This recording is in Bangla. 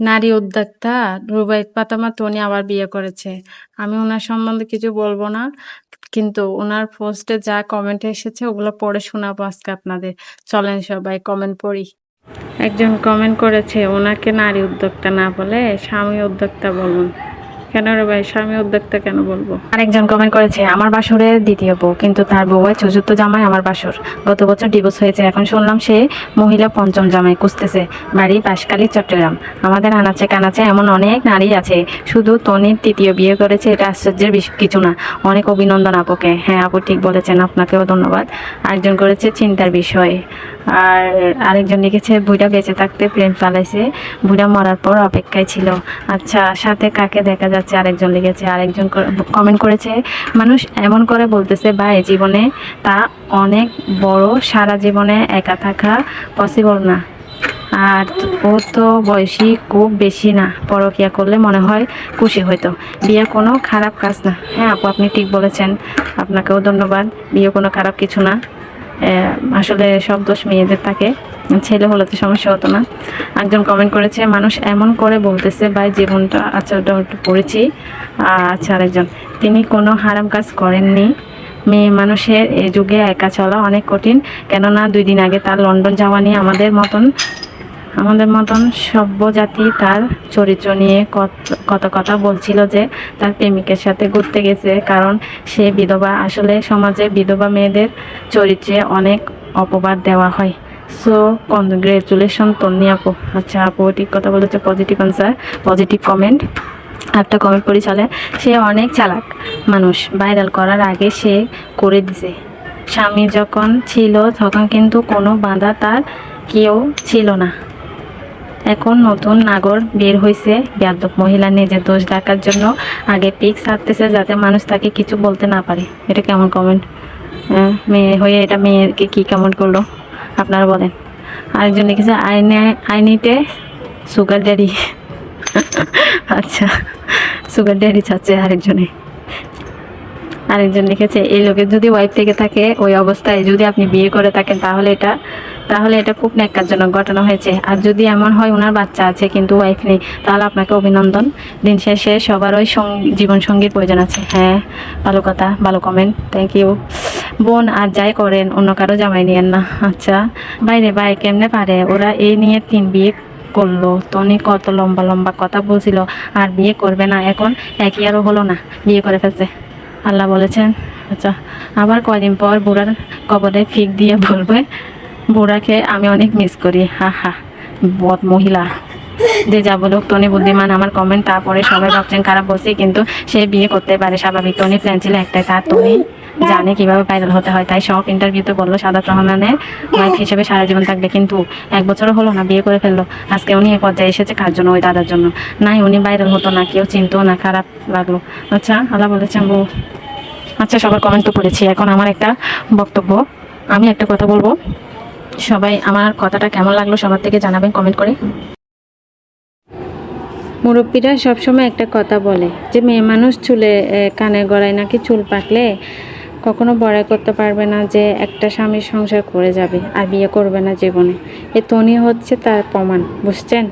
নারী উদ্যোক্তা রুবাইত পাতামা তনি আবার বিয়ে করেছে। আমি ওনার সম্বন্ধে কিছু বলব না, কিন্তু ওনার পোস্টে যা কমেন্ট এসেছে ওগুলো পড়ে শোনাবো আজকে আপনাদের। চলেন সবাই কমেন্ট পড়ি। একজন কমেন্ট করেছে, ওনাকে নারী উদ্যোক্তা না বলে স্বামী উদ্যোক্তা বলুন। কেন রে ভাই? স্বামী উদ্যোক্তা কেন বলব? আরেকজন কমেন্ট করেছে, আমার বাসরের দ্বিতীয় বউ, কিন্তু তার বউয়ের চতুর্থ জামাই, আমার বাসর। গত বছর ডিভোর্স হয়েছে, এখন শুনলাম সে মহিলা পঞ্চম জামাই খুঁজতেছে। বাড়ি বাঁশখালী, চট্টগ্রাম। আমাদের আনাচে কানাচে এমন অনেক নারী আছে, শুধু তনির তৃতীয় বিয়ে করেছে, এটা আশ্চর্যের কিছু না। অনেক অভিনন্দন আপুকে। হ্যাঁ আপু ঠিক বলেছেন, আপনাকেও ধন্যবাদ। আরেকজন করেছে চিন্তার বিষয়। আর আরেকজন লিখেছে, বুড়া বেঁচে থাকতে প্রেম চালাইছে, বুড়া মরার পর অপেক্ষায় ছিল। আচ্ছা সাথে কাকে দেখা যাচ্ছে? আরেকজন লিখেছে আরেকজন কমেন্ট করেছে। মানুষ এমন করে বলতেছে, ভাই, জীবনে তা অনেক বড়, সারা জীবনে একা থাকা পসিবল না। আর ওর তো বয়সী খুব বেশি না, পরকিয়া করলে মনে হয় খুশি হইতো। বিয়ে কোনো খারাপ কাজ না। হ্যাঁ আপু, আপনি ঠিক বলেছেন। আপনাকেও ধন্যবাদ। বিয়ে কোনো খারাপ কিছু না। আসলে সব দোষ মেয়েদের থাকে। ছেলে হলে তো সমস্যা হতো না। একজন কমেন্ট করেছে, মানুষ এমন করে বলতেছে, ভাই জীবনটা আচ্ছা ওটা একটু পড়েছি। আচ্ছা আরেকজন, তিনি কোনো হারাম কাজ করেননি। মেয়ে মানুষের এ যুগে একা চলা অনেক কঠিন। কেননা দুই দিন আগে তার লন্ডন যাওয়া নিয়ে আমাদের মতন আমাদের মতন সভ্য জাতি তার চরিত্র নিয়ে কত কত কথা বলছিল যে তার প্রেমিকের সাথে ঘুরতে গেছে। কারণ সে বিধবা, আসলে সমাজে বিধবা মেয়েদের চরিত্রে অনেক অপবাদ দেওয়া হয়। সো কনগ্রেচুলেশন তন্নি আপু আচ্ছা আপু ঠিক কথা বলেছে পজিটিভ আনসার পজিটিভ কমেন্ট একটা কমেন্ট করি চলে। সে অনেক চালাক মানুষ। ভাইরাল করার আগে সে করে দিছে। স্বামী যখন ছিল, তখন কিন্তু কোনো বাধা তার কেউ ছিল না। এখন নতুন নাগর বের হয়েছে বেয়াদব মহিলা নিজের দোষ ঢাকার জন্য আগে পিক সারতেছে যাতে মানুষ তাকে কিছু বলতে না পারে। এটা কেমন কমেন্ট মেয়ে হয়ে এটা মেয়েকে কি কেমন করল? আপনারা বলেন। আরেকজন লিখেছে আইনে আইনিতে সুগার ড্যাডি আচ্ছা সুগার ড্যাডি চাচ্ছে আরেকজনে। আরেকজন লিখেছে, এই লোকের যদি ওয়াইফ থেকে থাকে ওই অবস্থায় যদি আপনি বিয়ে করে থাকেন, তাহলে এটা তাহলে এটা খুব ন্যাক্কারজনক ঘটনা হয়েছে। আর যদি এমন হয় ওনার বাচ্চা আছে কিন্তু ওয়াইফ নেই, তাহলে আপনাকে অভিনন্দন। দিন শেষে সবারই সঙ্গী জীবন সঙ্গীর প্রয়োজন আছে। হ্যাঁ ভালো কথা, ভালো কমেন্ট থ্যাংক ইউ বোন আর যাই করেন, অন্য কারও জামাই নিয়েন না। আচ্ছা বাইরে ভাই কেমনে পারে? ওরা এই নিয়ে তিন বিয়ে করল। তনি কত লম্বা লম্বা কথা বলছিল, আর বিয়ে করবে না। এখন এক ইয়ারও হলো না, বিয়ে করে ফেলছে। আল্লাহ বলেছেন। আচ্ছা আবার কয়দিন পর বুড়ার কবরে ফিক দিয়ে বলবে, বুড়াকে আমি অনেক মিস করি। হা হা, বদ মহিলা। যে যা বলুক তনি বুদ্ধিমান, আমার কমেন্ট তারপরে সবাই ভাবছেন খারাপ বলছি, কিন্তু সে বিয়ে করতে পারে স্বাভাবিক। টনি প্ল্যান ছিল একটাই, তার তনি জানে কীভাবে ভাইরাল হতে হয়। তাই সব ইন্টারভিউতে বলল, সাদাত রহমানের ওয়াইফ হিসেবে সারা জীবন থাকবে, কিন্তু এক বছরও হলো না, বিয়ে করে ফেলল। আজকে উনি এই পর্যায়ে এসেছে কার জন্য? ওই দাদার জন্য। নাই, উনি ভাইরাল হতো না, কেউ চিনতো না, খারাপ লাগল। আচ্ছা আল্লাহ বলেছেন বউ আচ্ছা সবার কমেন্ট তো পড়েছি। এখন আমার একটা বক্তব্য। আমি একটা কথা বলব। সবাই আমার কথাটা কেমন লাগল সবার থেকে জানাবেন কমেন্ট করে। মুরব্বীরা সবসময় একটা কথা বলে, যে মেয়ে মানুষ চুলে কানে গড়ায় নাকি চুল পাকলে কখনো বড়াই করতে পারবে না যে একটা স্বামীর সংসার করে যাবে আর বিয়ে করবে না জীবনে। এ তনি হচ্ছে তার প্রমাণ, বুঝছেন?